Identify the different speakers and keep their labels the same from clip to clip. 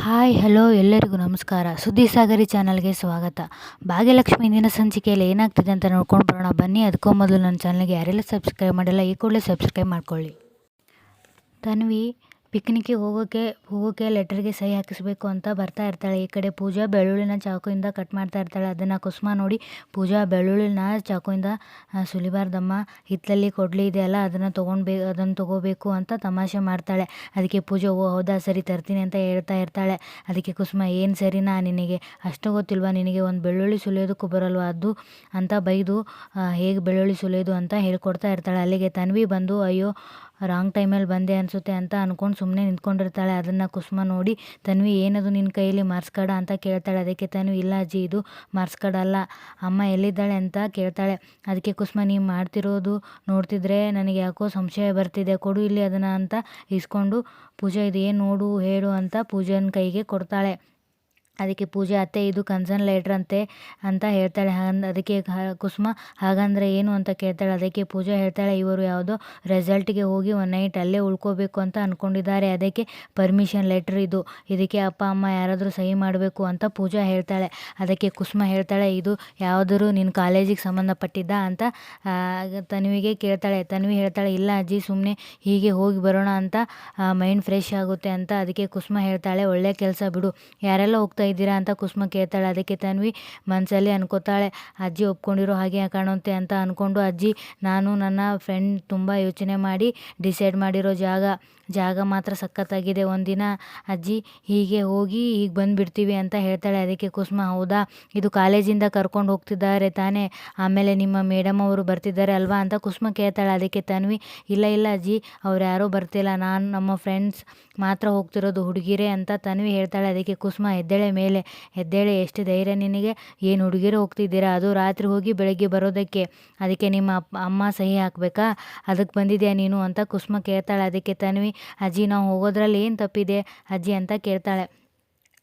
Speaker 1: Hi, hello, ಎಲ್ಲರಿಗೂ ನಮಸ್ಕಾರ. ಸುದ್ದಿ ಸಾಗರಿ ಚಾನಲ್ಗೆ ಸ್ವಾಗತ. ಭಾಗ್ಯಲಕ್ಷ್ಮಿ ಇಂದಿನ ಸಂಚಿಕೆಯಲ್ಲಿ ಏನಾಗ್ತಿದೆ ಅಂತ ನೋಡ್ಕೊಂಡು ಬರೋಣ. ಬನ್ನಿ, ಅದಕ್ಕೂ ಮೊದಲು ನನ್ನ ಚಾನಲ್ಗೆ ಯಾರೆಲ್ಲ ಸಬ್ಸ್ಕ್ರೈಬ್ ಮಾಡಿಲ್ಲ, ಈ ಕೂಡಲೇ ಸಬ್ಸ್ಕ್ರೈಬ್ ಮಾಡ್ಕೊಳ್ಳಿ. ತನ್ವಿ ಪಿಕ್ನಿಕ್ಕಿಗೆ ಹೋಗೋಕ್ಕೆ ಹೋಗೋಕ್ಕೆ ಲೆಟರ್ಗೆ ಸಹಿ ಹಾಕಿಸ್ಬೇಕು ಅಂತ ಬರ್ತಾ ಇರ್ತಾಳೆ. ಈ ಕಡೆ ಪೂಜಾ ಬೆಳ್ಳುಳ್ಳಿನ ಚಾಕುಯಿಂದ ಕಟ್ ಮಾಡ್ತಾ ಇರ್ತಾಳೆ. ಅದನ್ನು ಕುಸುಮ ನೋಡಿ ಪೂಜಾ ಬೆಳ್ಳುಳ್ಳಿನ ಚಾಕುಯಿಂದ ಸುಲಿಬಾರ್ದಮ್ಮ. ಹಿತ್ತಲಲ್ಲಿ ಕೊಡಲಿ ಇದೆಯಲ್ಲ, ಅದನ್ನು ತೊಗೊಂಡ್ಬೇ, ಅದನ್ನು ತೊಗೋಬೇಕು ಅಂತ ತಮಾಷೆ ಮಾಡ್ತಾಳೆ. ಅದಕ್ಕೆ ಪೂಜಾ, ಓ, ಹೌದಾ, ಸರಿ, ತರ್ತೀನಿ ಅಂತ ಹೇಳ್ತಾ ಇರ್ತಾಳೆ. ಅದಕ್ಕೆ ಕುಸುಮ, ಏನು ಸರಿನಾ ನಿನಗೆ? ಅಷ್ಟು ಗೊತ್ತಿಲ್ವಾ ನಿನಗೆ ಒಂದು ಬೆಳ್ಳುಳ್ಳಿ ಸುಲಿಯೋದಕ್ಕೂ ಬರಲ್ವಾ? ಅದು ಅಂತ ಬೈದು ಹೇಗೆ ಬೆಳ್ಳುಳ್ಳಿ ಸುಲಿಯೋದು? ಅಂತ ಹೇಳ್ಕೊಡ್ತಾ ಇರ್ತಾಳೆ. ಅಲ್ಲಿಗೆ ತನ್ವಿ ಬಂದು, ಅಯ್ಯೋ ರಾಂಗ್ ಟೈಮಲ್ಲಿ ಬಂದೆ ಅನಿಸುತ್ತೆ ಅಂತ ಅಂದ್ಕೊಂಡು ಸುಮ್ಮನೆ ನಿಂತ್ಕೊಂಡಿರ್ತಾಳೆ. ಅದನ್ನು ಕುಸುಮ ನೋಡಿ, ತನ್ವಿ, ಏನದು ನಿನ್ನ ಕೈಯಲ್ಲಿ ಮಾರ್ಕ್ಸ್ ಕಾರ್ಡ ಅಂತ ಕೇಳ್ತಾಳೆ. ಅದಕ್ಕೆ ತನ್ವಿ, ಇಲ್ಲ ಅಜ್ಜಿ, ಇದು ಮಾರ್ಕ್ಸ್ ಅಲ್ಲ. ಅಮ್ಮ ಎಲ್ಲಿದ್ದಾಳೆ ಅಂತ ಕೇಳ್ತಾಳೆ. ಅದಕ್ಕೆ ಕುಸುಮ, ನೀವು ಮಾಡ್ತಿರೋದು ನೋಡ್ತಿದ್ರೆ ನನಗೆ ಯಾಕೋ ಸಂಶಯ ಬರ್ತಿದೆ. ಕೊಡು ಇಲ್ಲಿ ಅದನ್ನು ಅಂತ ಇಸ್ಕೊಂಡು, ಪೂಜಾ ಇದು ಏನು ನೋಡು, ಹೇಳು ಅಂತ ಪೂಜನ ಕೈಗೆ ಕೊಡ್ತಾಳೆ. ಅದಕ್ಕೆ ಪೂಜೆ, ಅತ್ತೆ ಇದು ಕನ್ಸರ್ನ್ ಲೆಟ್ರ್ ಅಂತೆ ಅಂತ ಹೇಳ್ತಾಳೆ. ಅದಕ್ಕೆ ಕುಸುಮ, ಹಾಗಂದ್ರೆ ಏನು ಅಂತ ಕೇಳ್ತಾಳೆ. ಅದಕ್ಕೆ ಪೂಜಾ ಹೇಳ್ತಾಳೆ, ಇವರು ಯಾವುದೋ ರೆಸಲ್ಟ್ಗೆ ಹೋಗಿ ಒನ್ ನೈಟ್ ಅಲ್ಲೇ ಉಳ್ಕೋಬೇಕು ಅಂತ ಅಂದ್ಕೊಂಡಿದ್ದಾರೆ ಅದಕ್ಕೆ ಪರ್ಮಿಷನ್ ಲೆಟ್ರ್ ಇದು. ಇದಕ್ಕೆ ಅಪ್ಪ, ಅಮ್ಮ ಯಾರಾದರೂ ಸಹಿ ಮಾಡಬೇಕು ಅಂತ ಪೂಜಾ ಹೇಳ್ತಾಳೆ. ಅದಕ್ಕೆ ಕುಸುಮ ಹೇಳ್ತಾಳೆ, ಇದು ಯಾವುದರೂ ನಿನ್ನ ಕಾಲೇಜಿಗೆ ಸಂಬಂಧಪಟ್ಟಿದ್ದ ಅಂತ ತನ್ವಿಗೆ ಕೇಳ್ತಾಳೆ. ತನ್ವಿ ಹೇಳ್ತಾಳೆ, ಇಲ್ಲ ಅಜ್ಜಿ ಸುಮ್ಮನೆ ಹೀಗೆ ಹೋಗಿ ಬರೋಣ ಅಂತ ಮೈಂಡ್ ಫ್ರೆಶ್ ಆಗುತ್ತೆ ಅಂತ ಅದಕ್ಕೆ ಕುಸುಮ ಹೇಳ್ತಾಳೆ, ಒಳ್ಳೆ ಕೆಲಸ ಬಿಡು. ಯಾರೆಲ್ಲ ಹೋಗ್ತಾ ಇದ್ದೀರಾ ಅಂತ ಕುಸುಮ ಕೇಳ್ತಾಳೆ. ಅದಕ್ಕೆ ತನ್ವಿ ಮನಸ್ಸಲ್ಲಿ ಅನ್ಕೋತಾಳೆ, ಅಜ್ಜಿ ಒಪ್ಕೊಂಡಿರೋ ಹಾಗೆ ಕಾಣುತ್ತೆ ಅಂತ ಅಂದ್ಕೊಂಡು ಅಜ್ಜಿ, ನಾನು ನನ್ನ ಫ್ರೆಂಡ್ ತುಂಬ ಯೋಚನೆ ಮಾಡಿ ಡಿಸೈಡ್ ಮಾಡಿರೋ ಜಾಗ ಜಾಗ ಮಾತ್ರ ಸಖತ್ತಾಗಿದೆ. ಒಂದಿನ ಅಜ್ಜಿ ಹೀಗೆ ಹೋಗಿ ಈಗ ಬಂದುಬಿಡ್ತೀವಿ ಅಂತ ಹೇಳ್ತಾಳೆ. ಅದಕ್ಕೆ ಕುಸುಮ, ಹೌದಾ? ಇದು ಕಾಲೇಜಿಂದ ಕರ್ಕೊಂಡು ಹೋಗ್ತಿದ್ದಾರೆ ತಾನೇ? ಆಮೇಲೆ ನಿಮ್ಮ ಮೇಡಮ್ ಅವರು ಬರ್ತಿದ್ದಾರೆ ಅಲ್ವಾ ಅಂತ ಕುಸುಮ ಕೇಳ್ತಾಳೆ. ಅದಕ್ಕೆ ತನ್ವಿ, ಇಲ್ಲ ಇಲ್ಲ ಅಜ್ಜಿ, ಅವ್ರು ಯಾರೂ ಬರ್ತಿಲ್ಲ. ನಾನು ನಮ್ಮ ಫ್ರೆಂಡ್ಸ್ ಮಾತ್ರ ಹೋಗ್ತಿರೋದು ಹುಡುಗಿರೇ ಅಂತ ತನ್ವಿ ಹೇಳ್ತಾಳೆ. ಅದಕ್ಕೆ ಕುಸುಮ ಎದ್ದೇಳೆ ಮೇಲೆ ಎದ್ದೇಳೆ ಎಷ್ಟು ಧೈರ್ಯ ನಿನಗೆ? ಏನು ಹುಡುಗಿರು ಹೋಗ್ತಿದ್ದೀರಾ? ಅದು ರಾತ್ರಿ ಹೋಗಿ ಬೆಳಗ್ಗೆ ಬರೋದಕ್ಕೆ. ಅದಕ್ಕೆ ನಿಮ್ಮ ಅಮ್ಮ ಸಹಿ ಹಾಕಬೇಕಾ? ಅದಕ್ಕೆ ಬಂದಿದೆಯಾ ನೀನು? ಅಂತ ಕುಸುಮ ಕೇಳ್ತಾಳೆ. ಅದಕ್ಕೆ ತನ್ವಿ ಅಜ್ಜಿ, ನಾವು ಹೋಗೋದ್ರಲ್ಲಿ ಏನು ತಪ್ಪಿದೆ? ಅಜ್ಜಿ ಅಂತ ಕೇಳ್ತಾಳೆ.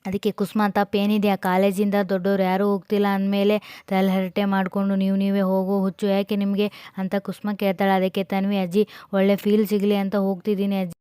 Speaker 1: ಅದಕ್ಕೆ, ಕುಸುಮ ತಪ್ಪೇನಿದೆ ಆ ಕಾಲೇಜಿಂದ ದೊಡ್ಡವ್ರು ಯಾರೂ ಹೋಗ್ತಿಲ್ಲ ಅಂದಮೇಲೆ ತಲೆಹರಟೆ ಮಾಡಿಕೊಂಡು ನೀವು ನೀವೇ ಹೋಗೋ, ಹುಚ್ಚು ಯಾಕೆ ನಿಮಗೆ? ಅಂತ ಕುಸುಮ ಕೇಳ್ತಾಳೆ. ಅದಕ್ಕೆ, ತನ್ವಿ, ಅಜ್ಜಿ, ಒಳ್ಳೆ ಫೀಲ್ ಸಿಗಲಿ ಅಂತ ಹೋಗ್ತಿದ್ದೀನಿ ಅಜ್ಜಿ.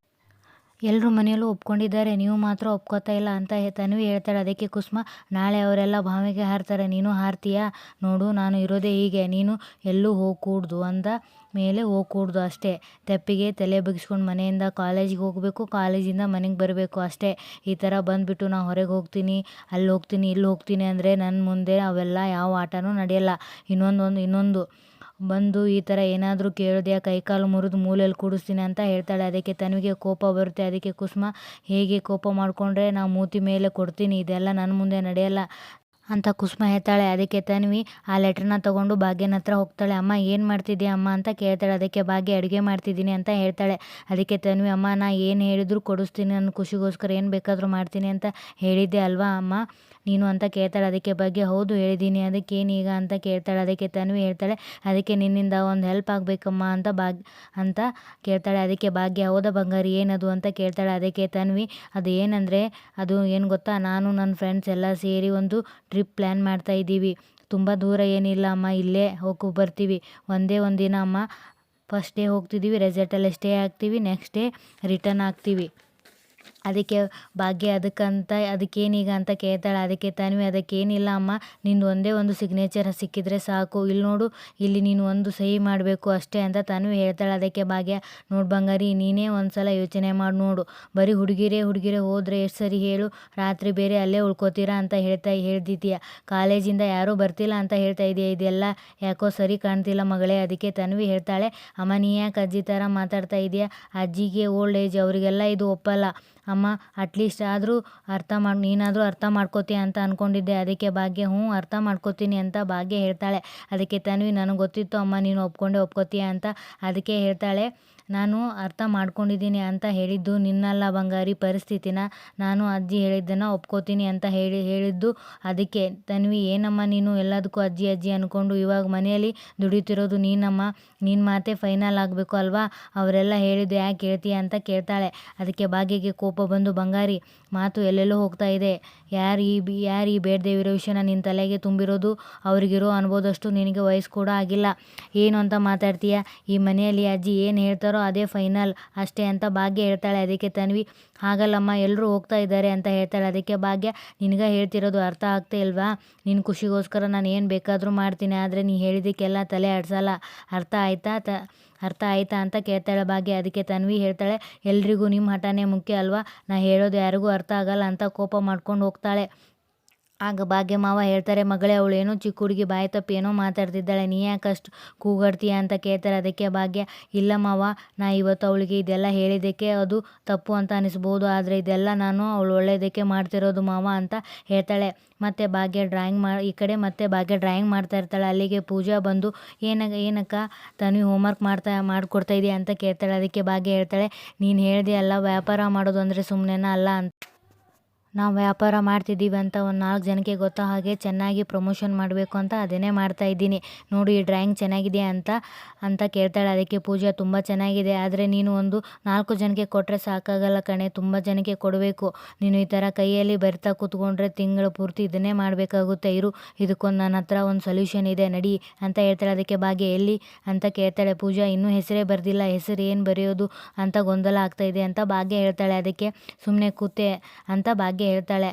Speaker 1: ಎಲ್ಲರೂ ಮನೆಯಲ್ಲೂ ಒಪ್ಕೊಂಡಿದ್ದಾರೆ, ನೀವು ಮಾತ್ರ ಒಪ್ಕೋತಾ ಇಲ್ಲ ಅಂತ ತನ್ವಿ ಹೇಳ್ತಾಳೆ. ಅದಕ್ಕೆ ಕುಸುಮ, ನಾಳೆ ಅವರೆಲ್ಲ ಭಾವಿಗೆ ಹಾರ್ತಾರೆ. ನೀನು ಹಾರ್ತೀಯಾ? ನೋಡು, ನಾನು ಇರೋದೇ ಹೀಗೆ. ನೀನು ಎಲ್ಲೂ ಹೋಗ್ಕೂಡ್ದು ಅಂದ ಮೇಲೆ ಹೋಗ್ಕೂಡ್ದು ಅಷ್ಟೇ. ತೆಪ್ಪಿಗೆ ತಲೆ ಬಗ್ಸ್ಕೊಂಡು ಮನೆಯಿಂದ ಕಾಲೇಜಿಗೆ ಹೋಗಬೇಕು, ಕಾಲೇಜಿಂದ ಮನೆಗೆ ಬರಬೇಕು ಅಷ್ಟೇ. ಈ ಥರ ಬಂದುಬಿಟ್ಟು ನಾನು ಹೊರಗೆ ಹೋಗ್ತೀನಿ, ಅಲ್ಲಿ ಹೋಗ್ತೀನಿ, ಇಲ್ಲಿ ಹೋಗ್ತೀನಿ ಅಂದರೆ ನನ್ನ ಮುಂದೆ ಅವೆಲ್ಲ ಯಾವ ಆಟನೂ ನಡೆಯಲ್ಲ. ಇನ್ನೊಂದೊಂದು, ಇನ್ನೊಂದು. ಬಂದು ಈ ಥರ ಏನಾದರೂ ಕೇಳಿದೆ ಕೈಕಾಲು ಮುರಿದು ಮೂಲೆಯಲ್ಲಿ ಕೂಡಿಸ್ತೀನಿ ಅಂತ ಹೇಳ್ತಾಳೆ. ಅದಕ್ಕೆ ತನಗೆ ಕೋಪ ಬರುತ್ತೆ. ಅದಕ್ಕೆ ಕುಸುಮ, ಹೇಗೆ ಕೋಪ ಮಾಡಿಕೊಂಡ್ರೆ ನಾವು ಮೂತಿ ಮೇಲೆ ಕೊಡ್ತೀನಿ. ಇದೆಲ್ಲ ನನ್ನ ಮುಂದೆ ನಡೆಯಲ್ಲ. ಅಂತ ಕುಸುಮ ಹೇಳ್ತಾಳೆ, ಅದಕ್ಕೆ ತನ್ವಿ, ಆ ಲೆಟ್ರನ್ನ ತೊಗೊಂಡು ಭಾಗ್ಯನ ಹತ್ರ ಹೋಗ್ತಾಳೆ. ಅಮ್ಮ, ಏನು ಮಾಡ್ತಿದ್ದೀಯ ಅಮ್ಮ ಅಂತ ಕೇಳ್ತಾಳೆ. ಅದಕ್ಕೆ ಭಾಗ್ಯ, ಅಡುಗೆ ಮಾಡ್ತಿದ್ದೀನಿ ಅಂತ ಹೇಳ್ತಾಳೆ. ಅದಕ್ಕೆ ತನ್ವಿ, ಅಮ್ಮ, ನಾ ಏನು ಹೇಳಿದ್ರು ಕೊಡಿಸ್ತೀನಿ. ನನ್ನ ಖುಷಿಗೋಸ್ಕರ ಏನು ಬೇಕಾದರೂ ಮಾಡ್ತೀನಿ ಅಂತ ಹೇಳಿದ್ದೆ ಅಲ್ವಾ ಅಮ್ಮ? ನೀನು ಅಂತ ಕೇಳ್ತಾಳೆ. ಅದಕ್ಕೆ ಬಗ್ಗೆ ಹೌದು, ಹೇಳಿದ್ದೀನಿ. ಅದಕ್ಕೇನೀಗ ಅಂತ ಕೇಳ್ತಾಳೆ. ಅದಕ್ಕೆ ತನ್ವಿ ಹೇಳ್ತಾಳೆ, ಅದಕ್ಕೆ ನಿನ್ನಿಂದ ಒಂದು ಹೆಲ್ಪ್ ಆಗಬೇಕಮ್ಮ ಅಂತ ಭಾಗ್ಯ ಅಂತ ಕೇಳ್ತಾಳೆ. ಅದಕ್ಕೆ ಭಾಗ್ಯ, ಹೌದಾ ಬಂಗಾರಿ, ಏನದು? ಅಂತ ಕೇಳ್ತಾಳೆ. ಅದಕ್ಕೆ ತನ್ವಿ ಅದು ಏನಂದರೆ ಅದು ಏನು ಗೊತ್ತಾ? ನಾನು, ನನ್ನ ಫ್ರೆಂಡ್ಸ್ ಎಲ್ಲ ಸೇರಿ ಒಂದು ಟ್ರಿಪ್ ಪ್ಲ್ಯಾನ್ ಮಾಡ್ತಾ ಇದ್ದೀವಿ. ತುಂಬ ದೂರ ಏನಿಲ್ಲ ಅಮ್ಮ, ಇಲ್ಲೇ ಹೋಗಿ, ಬರ್ತೀವಿ. ಒಂದೇ ಒಂದು ದಿನ ಅಮ್ಮ ಫಸ್ಟ್ ಡೇ ಹೋಗ್ತಿದ್ದೀವಿ ರೆಸಾರ್ಟಲ್ಲೇ ಸ್ಟೇ ಆಗ್ತೀವಿ ನೆಕ್ಸ್ಟ್ ಡೇ ರಿಟರ್ನ್ ಆಗ್ತೀವಿ. ಅದಕ್ಕೆ ಭಾಗ್ಯ ಅದಕ್ಕಂತ, ಅದಕ್ಕೇನೀಗ ಅಂತ ಕೇಳ್ತಾಳೆ. ಅದಕ್ಕೆ ತನ್ವಿ ಅದಕ್ಕೇನಿಲ್ಲ ಅಮ್ಮ, ನಿಂದು ಒಂದೇ ಒಂದು ಸಿಗ್ನೇಚರ್ ಸಿಕ್ಕಿದರೆ ಸಾಕು. ಇಲ್ಲಿ ನೋಡು, ಇಲ್ಲಿ ನೀನು ಒಂದು ಸಹಿ ಮಾಡಬೇಕು ಅಷ್ಟೇ ಅಂತ ತನ್ವಿ ಹೇಳ್ತಾಳೆ. ಅದಕ್ಕೆ ಭಾಗ್ಯ, ನೋಡು ಬಂಗಾರಿ, ನೀನೇ ಒಂದು ಸಲ ಯೋಚನೆ ಮಾಡಿ, ನೋಡು. ಬರೀ ಹುಡುಗಿರೇ ಹುಡುಗಿರೇ ಹೋದರೆ ಎಷ್ಟು ಸರಿ ಹೇಳು. ರಾತ್ರಿ ಬೇರೆ ಅಲ್ಲೇ ಉಳ್ಕೋತೀರಾ ಅಂತ ಹೇಳ್ತಾ ಹೇಳ್ದಿದ್ದೀಯ ಕಾಲೇಜಿಂದ ಯಾರೂ ಬರ್ತಿಲ್ಲ ಅಂತ ಹೇಳ್ತಾ ಇದೆಯಾ. ಇದೆಲ್ಲ ಯಾಕೋ ಸರಿ ಕಾಣ್ತಿಲ್ಲ ಮಗಳೇ ಅದಕ್ಕೆ ತನ್ವಿ ಹೇಳ್ತಾಳೆ. ಅಮ್ಮ, ನೀ ಯಾಕೆ ಅಜ್ಜಿ ಥರ ಮಾತಾಡ್ತಾ ಇದೆಯಾ? ಅಜ್ಜಿಗೆ ಓಲ್ಡ್ ಏಜ್ ಅವರಿಗೆಲ್ಲ ಇದು ಒಪ್ಪಲ್ಲ. ಅಮ್ಮ ಅಟ್ಲೀಸ್ಟ್ ಆದರೂ ಅರ್ಥ ಮಾಡಿ, ನೀನಾದರೂ ಅರ್ಥ ಮಾಡ್ಕೋತೀಯ ಅಂತ ಅಂದ್ಕೊಂಡಿದ್ದೆ ಅದಕ್ಕೆ ಭಾಗ್ಯ, ಹ್ಞೂ, ಅರ್ಥ ಮಾಡ್ಕೋತೀನಿ ಅಂತ ಭಾಗ್ಯ ಹೇಳ್ತಾಳೆ. ಅದಕ್ಕೆ, ತನ್ವಿ, ನನಗೆ ಗೊತ್ತಿತ್ತು, ಅಮ್ಮ, ನೀನು ಒಪ್ಕೊಂಡೆ ಒಪ್ಕೋತೀಯ ಅಂತ ಅದಕ್ಕೆ ಹೇಳ್ತಾಳೆ. ನಾನು ಅರ್ಥ ಮಾಡ್ಕೊಂಡಿದ್ದೀನಿ ಅಂತ ಹೇಳಿದ್ದು, ನಿನ್ನಲ್ಲ ಬಂಗಾರಿ ಪರಿಸ್ಥಿತಿನ ನಾನು ಅಜ್ಜಿ ಹೇಳಿದ್ದನ್ನು ಒಪ್ಕೋತೀನಿ ಅಂತ ಹೇಳಿ, ಹೇಳಿದ್ದು ಅದಕ್ಕೆ. ತನ್ವಿ, ಏನಮ್ಮ ನೀನು ಎಲ್ಲದಕ್ಕೂ ಅಜ್ಜಿ ಅಜ್ಜಿ ಅಂದ್ಕೊಂಡು ಇವಾಗ ಮನೆಯಲ್ಲಿ ದುಡಿತಿರೋದು ನೀನಮ್ಮ. ನಿನ್ನ ಮಾತೇ ಫೈನಲ್ ಆಗಬೇಕು ಅಲ್ವಾ? ಅವರೆಲ್ಲ ಹೇಳಿದ್ದು ಯಾಕೆ ಹೇಳ್ತೀಯ ಅಂತ ಕೇಳ್ತಾಳೆ. ಅದಕ್ಕೆ ಭಾಗ್ಯಗೆ ಕೋಪ ಬಂದು, ಬಂಗಾರಿ, ಮಾತು ಎಲ್ಲೆಲ್ಲೋ ಹೋಗ್ತಾ ಇದೆ. ಯಾರು ಈ ಬಿ, ಯಾರು ಈ ಬೇಡದೇ ವಿಷಯನ ನಿನ್ನ ತಲೆಗೆ ತುಂಬಿರೋದು ಅವ್ರಿಗಿರೋ ಅನ್ಬೋದಷ್ಟು ನಿನಗೆ ವಯಸ್ಸು ಕೂಡ ಆಗಿಲ್ಲ. ಏನು ಅಂತ ಮಾತಾಡ್ತೀಯ? ಈ ಮನೆಯಲ್ಲಿ ಅಜ್ಜಿ ಏನು ಹೇಳ್ತಾರೋ ಹೋಗ್ತಾರೋ ಅದೇ ಫೈನಲ್. ಅಷ್ಟೇ ಅಂತ ಭಾಗ್ಯ ಹೇಳ್ತಾಳೆ. ಅದಕ್ಕೆ ತನ್ವಿ, ಹಾಗಲ್ಲಮ್ಮ ಎಲ್ಲರೂ ಹೋಗ್ತಾ ಇದ್ದಾರೆ ಅಂತ ಹೇಳ್ತಾಳೆ. ಅದಕ್ಕೆ ಭಾಗ್ಯ, ನಿನಗೆ ಹೇಳ್ತಿರೋದು ಅರ್ಥ ಆಗ್ತಾ ಇಲ್ವಾ? ನಿನ್ನ ಖುಷಿಗೋಸ್ಕರ ನಾನು ಏನು ಬೇಕಾದರೂ ಮಾಡ್ತೀನಿ. ಆದರೆ ನೀ ಹೇಳಿದ್ದಕ್ಕೆಲ್ಲ ತಲೆ ಆಡ್ಸಲ್ಲ ಅರ್ಥ ಆಯ್ತಾ? ತ, ಅರ್ಥ ಆಯ್ತಾ ಅಂತ ಕೇಳ್ತಾಳೆ ಭಾಗ್ಯ. ಅದಕ್ಕೆ ತನ್ವಿ ಹೇಳ್ತಾಳೆ, ಎಲ್ರಿಗೂ ನಿಮ್ಮ ಹಠನೇ ಮುಖ್ಯ ಅಲ್ವಾ? ನಾ ಹೇಳೋದು ಯಾರಿಗೂ ಅರ್ಥ ಆಗಲ್ಲ ಅಂತ ಕೋಪ ಮಾಡ್ಕೊಂಡು ಹೋಗ್ತಾಳೆ. ಆಗ ಭಾಗ್ಯ ಮಾವ ಹೇಳ್ತಾರೆ, ಮಗಳೇ, ಅವಳು ಏನೋ ಚಿಕ್ಕ ಹುಡುಗಿ, ಬಾಯಿ ತಪ್ಪಿ ಏನೋ ಮಾತಾಡ್ತಿದ್ದಾಳೆ, ನೀ ಯಾಕೆ ಅಷ್ಟು ಕೂಗಾಡ್ತೀಯ ಅಂತ ಕೇಳ್ತಾರೆ. ಅದಕ್ಕೆ ಭಾಗ್ಯ, ಇಲ್ಲ ಮಾವ, ನಾ ಇವತ್ತು ಅವಳಿಗೆ ಇದೆಲ್ಲ ಹೇಳಿದ್ದಕ್ಕೆ ಅದು ತಪ್ಪು ಅಂತ ಅನಿಸ್ಬೋದು, ಆದರೆ ಇದೆಲ್ಲ ನಾನು ಅವಳು ಒಳ್ಳೆಯದಕ್ಕೆ ಮಾಡ್ತಿರೋದು ಮಾವ ಅಂತ ಹೇಳ್ತಾಳೆ. ಮತ್ತು ಭಾಗ್ಯ ಡ್ರಾಯಿಂಗ್ ಮಾ, ಈ ಕಡೆ ಮತ್ತೆ ಭಾಗ್ಯ ಡ್ರಾಯಿಂಗ್ ಮಾಡ್ತಾ ಇರ್ತಾಳೆ. ಅಲ್ಲಿಗೆ ಪೂಜಾ ಬಂದು ಏನಾಗ ಏನಕ್ಕ ಹೋಮ್ ಹೋಮ್ವರ್ಕ್ ಮಾಡ್ತಾ, ಮಾಡಿಕೊಡ್ತಾ ಇದೆಯಾ? ಅಂತ ಕೇಳ್ತಾಳೆ. ಅದಕ್ಕೆ ಭಾಗ್ಯ ಹೇಳ್ತಾಳೆ, ನೀನು ಹೇಳಿದೆ ಅಲ್ಲ, ವ್ಯಾಪಾರ ಮಾಡೋದು ಅಂದರೆ ಸುಮ್ಮನೆನ ಅಲ್ಲ ಅಂತ. ನಾವು ವ್ಯಾಪಾರ ಮಾಡ್ತಿದ್ದೀವಿ ಅಂತ ಒಂದು ನಾಲ್ಕು ಜನಕ್ಕೆ ಗೊತ್ತೋ ಹಾಗೆ ಚೆನ್ನಾಗಿ ಪ್ರಮೋಷನ್ ಮಾಡಬೇಕು ಅಂತ ಅದನ್ನೇ ಮಾಡ್ತಾ ಇದ್ದೀನಿ. ನೋಡಿ, ಈ ಡ್ರಾಯಿಂಗ್ ಚೆನ್ನಾಗಿದೆ ಅಂತ ಅಂತ ಕೇಳ್ತಾಳೆ. ಅದಕ್ಕೆ ಪೂಜಾ ತುಂಬ ಚೆನ್ನಾಗಿದೆ. ಆದರೆ ನೀನು ಒಂದು ನಾಲ್ಕು ಜನಕ್ಕೆ ಕೊಟ್ಟರೆ ಸಾಕಾಗಲ್ಲ ಕಣೆ. ತುಂಬ ಜನಕ್ಕೆ ಕೊಡಬೇಕು. ನೀನು ಈ ಥರ ಕೈಯಲ್ಲಿ ಬರ್ತಾ ಕೂತ್ಕೊಂಡ್ರೆ ತಿಂಗಳು ಪೂರ್ತಿ ಇದನ್ನೇ ಮಾಡಬೇಕಾಗುತ್ತೆ. ಇರು, ಇದಕ್ಕೊಂದು ನನ್ನ ಹತ್ರ ಒಂದು ಸೊಲ್ಯೂಷನ್ ಇದೆ. ನಡಿ ಅಂತ ಹೇಳ್ತಾಳೆ. ಅದಕ್ಕೆ ಭಾಗ್ಯ ಎಲ್ಲಿ ಅಂತ ಕೇಳ್ತಾಳೆ. ಪೂಜಾ, ಇನ್ನೂ ಹೆಸರೇ ಬರೆದಿಲ್ಲ. ಹೆಸರು ಏನು ಬರೆಯೋದು ಅಂತ ಗೊಂದಲ ಆಗ್ತಾ ಇದೆ ಅಂತ ಭಾಗ್ಯ ಹೇಳ್ತಾಳೆ. ಅದಕ್ಕೆ ಸುಮ್ಮನೆ ಕೂತೆ ಅಂತ ಭಾಗ್ಯ ಹೇಳ್ತಾಳೆ.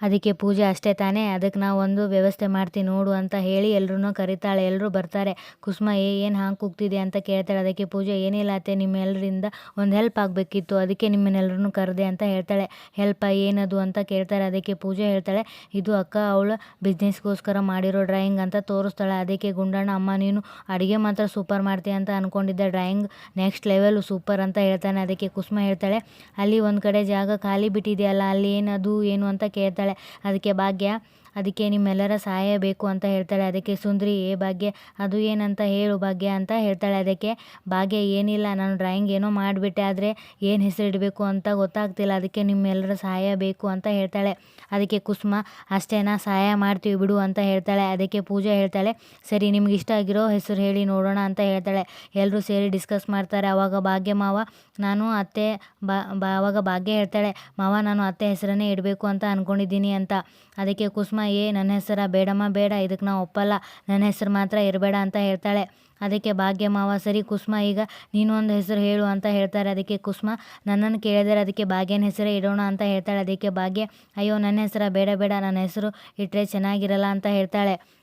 Speaker 1: ಅದಕ್ಕೆ ಪೂಜೆ ಅಷ್ಟೇ ತಾನೇ, ಅದಕ್ಕೆ ನಾವು ಒಂದು ವ್ಯವಸ್ಥೆ ಮಾಡ್ತೀನಿ ನೋಡು ಅಂತ ಹೇಳಿ ಎಲ್ಲರೂ ಕರಿತಾಳೆ. ಎಲ್ಲರೂ ಬರ್ತಾರೆ, ಕುಸುಮ, ಏ, ಏನು ಹಾಂಗೆ ಕೂಗ್ತಿದೆ ಅಂತ ಕೇಳ್ತಾಳೆ. ಅದಕ್ಕೆ ಪೂಜೆ, ಏನಿಲ್ಲ ಅತ್ತೆ ನಿಮ್ಮೆಲ್ಲರಿಂದ ಒಂದು ಹೆಲ್ಪ್ ಆಗಬೇಕಿತ್ತು, ಅದಕ್ಕೆ ನಿಮ್ಮನ್ನೆಲ್ಲರೂ ಕರೆದೆ ಅಂತ ಹೇಳ್ತಾಳೆ. ಹೆಲ್ಪ ಏನದು? ಅಂತ ಕೇಳ್ತಾರೆ. ಅದಕ್ಕೆ ಪೂಜೆ ಹೇಳ್ತಾಳೆ. ಇದು ಅಕ್ಕ, ಅವಳು ಬಿಸ್ನೆಸ್ಗೋಸ್ಕರ ಮಾಡಿರೋ ಡ್ರಾಯಿಂಗ್ ಅಂತ ತೋರಿಸ್ತಾಳೆ. ಅದಕ್ಕೆ ಗುಂಡಣ್ಣ, ಅಮ್ಮ, ನೀನು ಅಡುಗೆ ಮಾತ್ರ ಸೂಪರ್ ಮಾಡ್ತೀಯ ಅಂತ ಅಂದ್ಕೊಂಡಿದ್ದೆ ಡ್ರಾಯಿಂಗ್ ನೆಕ್ಸ್ಟ್ ಲೆವೆಲು ಸೂಪರ್ ಅಂತ ಹೇಳ್ತಾನೆ. ಅದಕ್ಕೆ ಕುಸುಮ ಹೇಳ್ತಾಳೆ, ಅಲ್ಲಿ ಒಂದು ಕಡೆ ಜಾಗ ಖಾಲಿ ಬಿಟ್ಟಿದೆಯಲ್ಲ, ಅಲ್ಲಿ ಏನದು, ಏನು? ಅಂತ ಕೇಳ್ತಾಳೆ. ಅದಕ್ಕೆ ಭಾಗ್ಯ ಅದಕ್ಕೆ ನಿಮ್ಮೆಲ್ಲರ ಸಹಾಯ ಬೇಕು ಅಂತ ಹೇಳ್ತಾಳೆ. ಅದಕ್ಕೆ ಸುಂದ್ರಿ, ಏ ಭಾಗ್ಯ, ಅದು ಏನಂತ ಹೇಳು ಭಾಗ್ಯ ಅಂತ ಹೇಳ್ತಾಳೆ. ಅದಕ್ಕೆ, ಭಾಗ್ಯ, ಏನಿಲ್ಲ, ನಾನು ಡ್ರಾಯಿಂಗ್ ಏನೋ ಮಾಡಿಬಿಟ್ಟೆ, ಆದರೆ ಏನು ಹೆಸರಿಡಬೇಕು ಅಂತ ಗೊತ್ತಾಗ್ತಿಲ್ಲ. ಅದಕ್ಕೆ ನಿಮ್ಮೆಲ್ಲರ ಸಹಾಯ ಬೇಕು ಅಂತ ಹೇಳ್ತಾಳೆ. ಅದಕ್ಕೆ, ಕುಸುಮ ಅಷ್ಟೇನಾ ಸಹಾಯ ಮಾಡ್ತೀವಿ ಬಿಡು ಅಂತ ಹೇಳ್ತಾಳೆ. ಅದಕ್ಕೆ ಪೂಜಾ ಹೇಳ್ತಾಳೆ, ಸರಿ, ನಿಮ್ಗೆ ಇಷ್ಟ ಆಗಿರೋ ಹೆಸರು ಹೇಳಿ ನೋಡೋಣ ಅಂತ ಹೇಳ್ತಾಳೆ. ಎಲ್ಲರೂ ಸೇರಿ ಡಿಸ್ಕಸ್ ಮಾಡ್ತಾರೆ. ಅವಾಗ ಭಾಗ್ಯ ಮಾವ, ನಾನು ಅತ್ತೆ, ಬಾ ಅವಾಗ ಭಾಗ್ಯ ಹೇಳ್ತಾಳೆ, ಮಾವ, ನಾನು ಅತ್ತೆ ಹೆಸರನ್ನೇ ಇಡಬೇಕು ಅಂತ ಅಂದ್ಕೊಂಡಿದ್ದೀನಿ ಅಂತ. ಅದಕ್ಕೆ ಕುಸುಮ ಏ, ನನ್ನ ಹೆಸರ ಬೇಡಮ್ಮ, ಬೇಡ ಇದಕ್ಕೆ ನಾ ಒಪ್ಪಲ್ಲ. ನನ್ನ ಹೆಸರು ಮಾತ್ರ ಇರಬೇಡ ಅಂತ ಹೇಳ್ತಾಳೆ. ಅದಕ್ಕೆ ಭಾಗ್ಯ ಮಾವ, ಸರಿ ಕುಸುಮ, ಈಗ ನೀನು ಒಂದು ಹೆಸರು ಹೇಳು ಅಂತ ಹೇಳ್ತಾರೆ. ಅದಕ್ಕೆ ಕುಸುಮ ನನ್ನನ್ನು ಕೇಳಿದರೆ ಅದಕ್ಕೆ ಭಾಗ್ಯನ ಹೆಸರೇ ಇಡೋಣ ಅಂತ ಹೇಳ್ತಾಳೆ. ಅದಕ್ಕೆ ಭಾಗ್ಯ, ಅಯ್ಯೋ, ನನ್ನ ಹೆಸರ ಬೇಡ ಬೇಡ, ನನ್ನ ಹೆಸರು ಇಟ್ಟರೆ ಚೆನ್ನಾಗಿರಲ್ಲ ಅಂತ ಹೇಳ್ತಾಳೆ.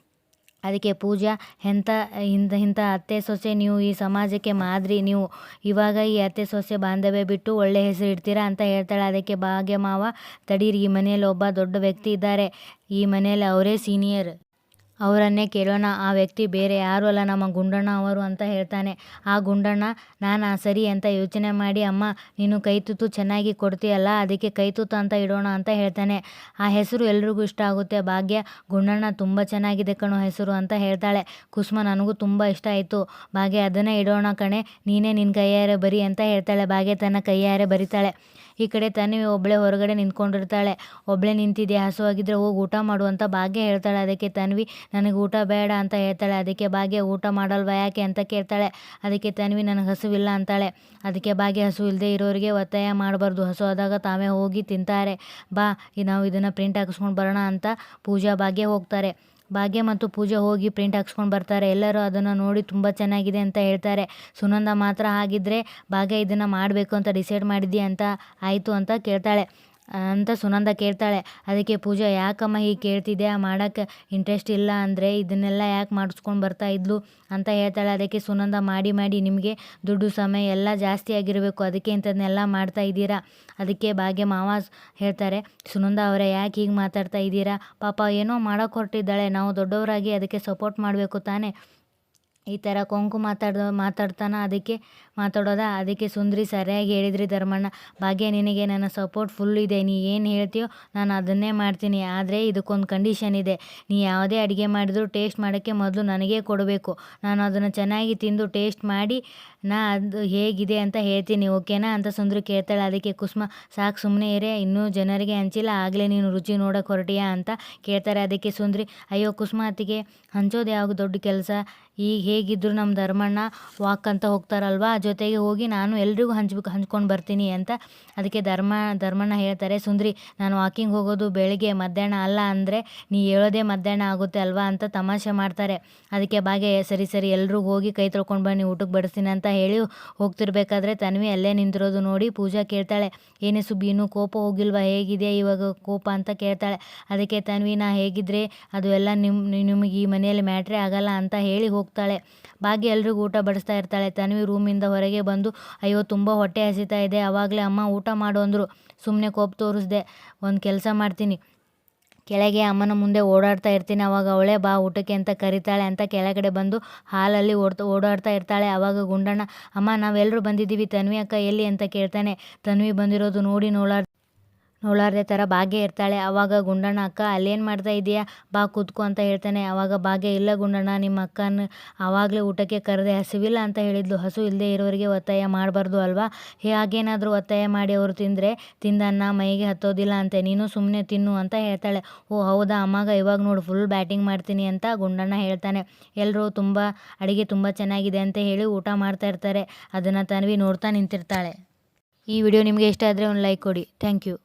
Speaker 1: ಅದಕ್ಕೆ ಪೂಜಾ, ಎಂಥ, ಇಂಥ ಇಂಥ ಅತ್ತೆ ಸೊಸೆ ನೀವು ಈ ಸಮಾಜಕ್ಕೆ ಮಾದರಿ, ನೀವು ಇವಾಗ ಈ ಅತ್ತೆ ಸೊಸೆ ಬಾಂಧವ್ಯ ಬಿಟ್ಟು ಒಳ್ಳೆ ಹೆಸರು ಇಡ್ತೀರಾ? ಅಂತ ಹೇಳ್ತಾಳೆ. ಅದಕ್ಕೆ, ಭಾಗ್ಯ ಮಾವ, ತಡೀರಿ, ಈ ಮನೆಯಲ್ಲಿ ಒಬ್ಬ ದೊಡ್ಡ ವ್ಯಕ್ತಿ ಇದ್ದಾರೆ. ಈ ಮನೆಯಲ್ಲಿ ಅವರೇ ಸೀನಿಯರ್. ಅವರನ್ನೇ ಕೇಳೋಣ. ಆ ವ್ಯಕ್ತಿ ಬೇರೆ ಯಾರು ಅಲ್ಲ, ನಮ್ಮ ಗುಂಡಣ್ಣ ಅವರು ಅಂತ ಹೇಳ್ತಾನೆ. ಆ ಗುಂಡಣ್ಣ, ನಾನು ಸರಿ ಅಂತ ಯೋಚನೆ ಮಾಡಿ, ಅಮ್ಮ, ನೀನು ಕೈ ತುತ್ತು ಚೆನ್ನಾಗಿ ಕೊಡ್ತೀಯಲ್ಲ, ಅದಕ್ಕೆ ಕೈ ತುತ್ತು ಅಂತ ಇಡೋಣ ಅಂತ ಹೇಳ್ತಾನೆ. ಆ ಹೆಸರು ಎಲ್ರಿಗೂ ಇಷ್ಟ ಆಗುತ್ತೆ. ಭಾಗ್ಯ, ಗುಂಡಣ್ಣ ತುಂಬ ಚೆನ್ನಾಗಿದೆ ಕಣೋ ಹೆಸರು ಅಂತ ಹೇಳ್ತಾಳೆ. ಕುಸುಮ, ನನಗೂ ತುಂಬ ಇಷ್ಟ ಆಯಿತು. ಭಾಗ್ಯ, ಅದನ್ನೇ ಇಡೋಣ ಕಣೆ. ನೀನೇ ನಿನ್ನ ಕೈಯಾರೆ ಬರಿ ಅಂತ ಹೇಳ್ತಾಳೆ. ಭಾಗ್ಯ ತನ್ನ ಕೈಯಾರೆ ಬರಿತಾಳೆ. ಈ ಕಡೆ ತನ್ವಿ ಒಬ್ಬಳೆ ಹೊರಗಡೆ ನಿಂತ್ಕೊಂಡಿರ್ತಾಳೆ. ಒಬ್ಬಳೆ ನಿಂತಿದೆ ಹಸುವಾಗಿದ್ದರೆ ಹೋಗಿ ಊಟ ಮಾಡು ಅಂತ ಭಾಗ್ಯ ಹೇಳ್ತಾಳೆ. ಅದಕ್ಕೆ ತನ್ವಿ, ನನಗೆ ಊಟ ಬೇಡ ಅಂತ ಹೇಳ್ತಾಳೆ. ಅದಕ್ಕೆ ಭಾಗ್ಯ, ಊಟ ಮಾಡಲ್ವಾ ಯಾಕೆ? ಅಂತ ಕೇಳ್ತಾಳೆ. ಅದಕ್ಕೆ ತನ್ವಿ, ನನಗೆ ಹಸುವಿಲ್ಲ ಅಂತಾಳೆ. ಅದಕ್ಕೆ ಭಾಗ್ಯ, ಹಸು ಇಲ್ಲದೆ ಇರೋರಿಗೆ ಒತ್ತಾಯ ಮಾಡಬಾರ್ದು. ಹಸು ಆದಾಗ ತಾವೇ ಹೋಗಿ ತಿಂತಾರೆ. ಬಾ ನಾವು ಇದನ್ನು ಪ್ರಿಂಟ್ ಹಾಕಿಸ್ಕೊಂಡು ಬರೋಣ ಅಂತ ಪೂಜಾ ಭಾಗ್ಯ ಹೋಗ್ತಾರೆ. ಭಾಗ್ಯ ಮತ್ತು ಪೂಜೆ ಹೋಗಿ ಪ್ರಿಂಟ್ ಹಾಕ್ಸ್ಕೊಂಡು ಬರ್ತಾರೆ. ಎಲ್ಲರೂ ಅದನ್ನು ನೋಡಿ ತುಂಬ ಚೆನ್ನಾಗಿದೆ ಅಂತ ಹೇಳ್ತಾರೆ. ಸುನಂದ ಮಾತ್ರ ಹಾಗಿದ್ದರೆ ಭಾಗ್ಯ ಇದನ್ನು ಮಾಡಬೇಕು ಅಂತ ಡಿಸೈಡ್ ಮಾಡಿದ್ಯಾ ಅಂತ ಆಯಿತು ಅಂತ ಕೇಳ್ತಾಳೆ. ಅಂತ ಸುನಂದ ಕೇಳ್ತಾಳೆ. ಅದಕ್ಕೆ ಪೂಜಾ, ಯಾಕಮ್ಮ ಹೀಗೆ ಕೇಳ್ತಿದ್ದೆ ಮಾಡೋಕ್ಕೆ ಇಂಟ್ರೆಸ್ಟ್ ಇಲ್ಲ ಅಂದರೆ ಇದನ್ನೆಲ್ಲ ಯಾಕೆ ಮಾಡಿಸ್ಕೊಂಡು ಬರ್ತಾ ಇದ್ಲು? ಅಂತ ಹೇಳ್ತಾಳೆ. ಅದಕ್ಕೆ ಸುನಂದ, ಮಾಡಿ ಮಾಡಿ, ನಿಮಗೆ ದುಡ್ಡು ಸಮಯ ಎಲ್ಲ ಜಾಸ್ತಿ ಆಗಿರಬೇಕು. ಅದಕ್ಕೆ ಇಂಥದ್ದನ್ನೆಲ್ಲ ಮಾಡ್ತಾ ಇದ್ದೀರಾ? ಅದಕ್ಕೆ ಭಾಗ್ಯ ಮಾವ ಹೇಳ್ತಾರೆ, ಸುನಂದ, ಅವರೇ ಯಾಕೆ ಹೀಗೆ ಮಾತಾಡ್ತಾ ಇದ್ದೀರಾ? ಪಾಪ ಏನೋ ಮಾಡೋಕ್ಕೆ ಹೊರಟಿದ್ದಾಳೆ. ನಾವು ದೊಡ್ಡವರಾಗಿ ಅದಕ್ಕೆ ಸಪೋರ್ಟ್ ಮಾಡಬೇಕು ತಾನೇ? ಈ ಥರ ಕೊಂಕು ಮಾತಾಡ್ದ, ಮಾತಾಡ್ತಾನ, ಅದಕ್ಕೆ ಮಾತಾಡೋದ, ಅದಕ್ಕೆ ಸುಂದ್ರಿ ಸರಿಯಾಗಿ ಹೇಳಿದ್ರಿ ಧರ್ಮಣ್ಣ. ಭಾಗ್ಯ, ನಿನಗೆ ನನ್ನ ಸಪೋರ್ಟ್ ಫುಲ್ ಇದೆ. ನೀ ಏನು ಹೇಳ್ತೀಯೋ ನಾನು ಅದನ್ನೇ ಮಾಡ್ತೀನಿ. ಆದರೆ ಇದಕ್ಕೊಂದು ಕಂಡೀಷನ್ ಇದೆ. ನೀ ಯಾವುದೇ ಅಡುಗೆ ಮಾಡಿದರೂ ಟೇಸ್ಟ್ ಮಾಡೋಕ್ಕೆ ಮೊದಲು ನನಗೇ ಕೊಡಬೇಕು. ನಾನು ಅದನ್ನು ಚೆನ್ನಾಗಿ ತಿಂದು ಟೇಸ್ಟ್ ಮಾಡಿ, ನಾ ಅದು ಹೇಗಿದೆ ಅಂತ ಹೇಳ್ತೀನಿ ಓಕೆನಾ ಅಂತ ಸುಂದ್ರಿ ಕೇಳ್ತಾಳೆ. ಅದಕ್ಕೆ ಕುಸುಮ, ಸಾಕು ಸುಮ್ಮನೆ ಇರೇ, ಇನ್ನೂ ಜನರಿಗೆ ಹಂಚಿಲ್ಲ ಆಗಲೇ ನೀನು ರುಚಿ ನೋಡೋಕೆ ಹೊರಟಿಯಾ? ಅಂತ ಕೇಳ್ತಾರೆ. ಅದಕ್ಕೆ ಸುಂದ್ರಿ, ಅಯ್ಯೋ ಕುಸುಮ ಅತ್ತಿಗೆ ಹಂಚೋದು ಯಾವ ದೊಡ್ಡ ಕೆಲಸ? ಈಗ ಹೇಗಿದ್ದರೂ ನಮ್ಮ ಧರ್ಮಣ್ಣ ವಾಕ್ ಅಂತ ಹೋಗ್ತಾರಲ್ವ? ಜೊತೆಗೆ ಹೋಗಿ ನಾನು ಎಲ್ರಿಗೂ ಹಂಚ್ಬೇಕು ಹಂಚ್ಕೊಂಡು ಬರ್ತೀನಿ ಅಂತ ಅದಕ್ಕೆ ಧರ್ಮ, ಧರ್ಮಣ್ಣ ಹೇಳ್ತಾರೆ, ಸುಂದ್ರಿ, ನಾನು ವಾಕಿಂಗ್ ಹೋಗೋದು ಬೆಳಗ್ಗೆ, ಮಧ್ಯಾಹ್ನ ಅಲ್ಲ ಅಂದರೆ ನೀ ಹೇಳೋದೇ ಮಧ್ಯಾಹ್ನ ಆಗುತ್ತೆ ಅಲ್ವಾ? ಅಂತ ತಮಾಷೆ ಮಾಡ್ತಾರೆ. ಅದಕ್ಕೆ ಬಾಗೆ ಸರಿ ಸರಿ ಎಲ್ಲರೂ ಹೋಗಿ ಕೈ ತೊಳ್ಕೊಂಡು ಬನ್ನಿ ಊಟಕ್ಕೆ ಬಡಿಸ್ತೀನಿ ಅಂತ ಹೇಳಿ ಹೋಗ್ತಿರ್ಬೇಕಾದ್ರೆ ತನ್ವಿ ಅಲ್ಲೇ ನಿಂತಿರೋದು ನೋಡಿ ಪೂಜಾ ಕೇಳ್ತಾಳೆ, ಏನೇ ಸುಬ್ಬಿ, ಇನ್ನೂ ಕೋಪ ಹೋಗಿಲ್ವಾ? ಹೇಗಿದೆ ಇವಾಗ ಕೋಪ? ಅಂತ ಕೇಳ್ತಾಳೆ. ಅದಕ್ಕೆ ತನ್ವಿ ನಾ ಹೇಗಿದ್ರೆ ಅದು ಎಲ್ಲ ನಿಮ್ಮ ನಿಮಗೆ ಈ ಮನೆಯಲ್ಲಿ ಮ್ಯಾಟ್ರೇ ಆಗಲ್ಲ ಅಂತ ಹೇಳಿ ಹೋಗ್ತಾಳೆ. ಭಾಗ್ಯ ಎಲ್ರಿಗೂ ಊಟ ಬಡಿಸ್ತಾ ಇರ್ತಾಳೆ. ತನ್ವಿ ರೂಮಿಂದ ಹೊರಗೆ ಬಂದು, ಅಯ್ಯೋ, ತುಂಬ ಹೊಟ್ಟೆ ಹಸಿತಾ ಇದೆ. ಆವಾಗಲೇ ಅಮ್ಮ ಊಟ ಮಾಡು ಅಂದರು. ಸುಮ್ಮನೆ ಕೋಪ ತೋರಿಸ್ದೆ, ಒಂದು ಕೆಲಸ ಮಾಡ್ತೀನಿ. ಕೆಳಗೆ ಅಮ್ಮನ ಮುಂದೆ ಓಡಾಡ್ತಾ ಇರ್ತೀನಿ. ಅವಾಗ ಅವಳೇ ಬಾ, ಊಟಕ್ಕೆ ಅಂತ ಕರಿತಾಳೆ ಅಂತ ಕೆಳಗಡೆ ಬಂದು ಹಾಲಲ್ಲಿ ಓಡ್ತಾ, ಓಡಾಡ್ತಾ ಇರ್ತಾಳೆ. ಅವಾಗ ಗುಂಡಣ್ಣ, ಅಮ್ಮ ನಾವೆಲ್ಲರೂ ಬಂದಿದ್ದೀವಿ. ತನ್ವಿ ಅಕ್ಕ ಎಲ್ಲಿ? ಅಂತ ಕೇಳ್ತಾನೆ. ತನ್ವಿ ಬಂದಿರೋದು ನೋಡಿ ನೋಡಾರ್ ನೋಡಾರ್ದೆ ಥರ ಭಾಗ್ಯ ಇರ್ತಾಳೆ. ಆವಾಗ ಗುಂಡಣ್ಣ ಅಕ್ಕ, ಅಲ್ಲೇನು ಮಾಡ್ತಾ ಇದೀಯಾ ಬಾ ಕೂತ್ಕೊ ಅಂತ ಹೇಳ್ತಾನೆ. ಆವಾಗ ಭಾಗ್ಯ, ಇಲ್ಲ ಗುಂಡಣ್ಣ, ನಿಮ್ಮ ಅಕ್ಕನ ಆವಾಗಲೇ ಊಟಕ್ಕೆ ಕರೆದೆ ಹಸಿವಿಲ್ಲ ಅಂತ ಹೇಳಿದ್ಲು. ಹಸು ಇಲ್ಲದೆ ಇರೋರಿಗೆ ಒತ್ತಾಯ ಮಾಡಬಾರ್ದು ಅಲ್ವಾ? ಹಾಗೇನಾದರೂ ಒತ್ತಾಯ ಮಾಡಿ ಅವರು ತಿಂದರೆ ತಿಂದನ್ನ ಮೈಗೆ ಹತ್ತೋದಿಲ್ಲ ಅಂತೆ. ನೀನು ಸುಮ್ಮನೆ ತಿನ್ನು ಅಂತ ಹೇಳ್ತಾಳೆ. ಓ, ಹೌದಾ? ಅಮ್ಮಾಗ ಇವಾಗ ನೋಡು ಫುಲ್ ಬ್ಯಾಟಿಂಗ್ ಮಾಡ್ತೀನಿ ಅಂತ ಗುಂಡಣ್ಣ ಹೇಳ್ತಾನೆ. ಎಲ್ಲರೂ ತುಂಬ, ಅಡುಗೆ ತುಂಬ ಚೆನ್ನಾಗಿದೆ ಅಂತ ಹೇಳಿ ಊಟ ಮಾಡ್ತಾ ಇರ್ತಾರೆ. ಅದನ್ನು ತನ್ವಿ ನೋಡ್ತಾ ನಿಂತಿರ್ತಾಳೆ. ಈ ವಿಡಿಯೋ ನಿಮಗೆ ಇಷ್ಟ ಆದರೆ ಒಂದು ಲೈಕ್ ಕೊಡಿ. Thank you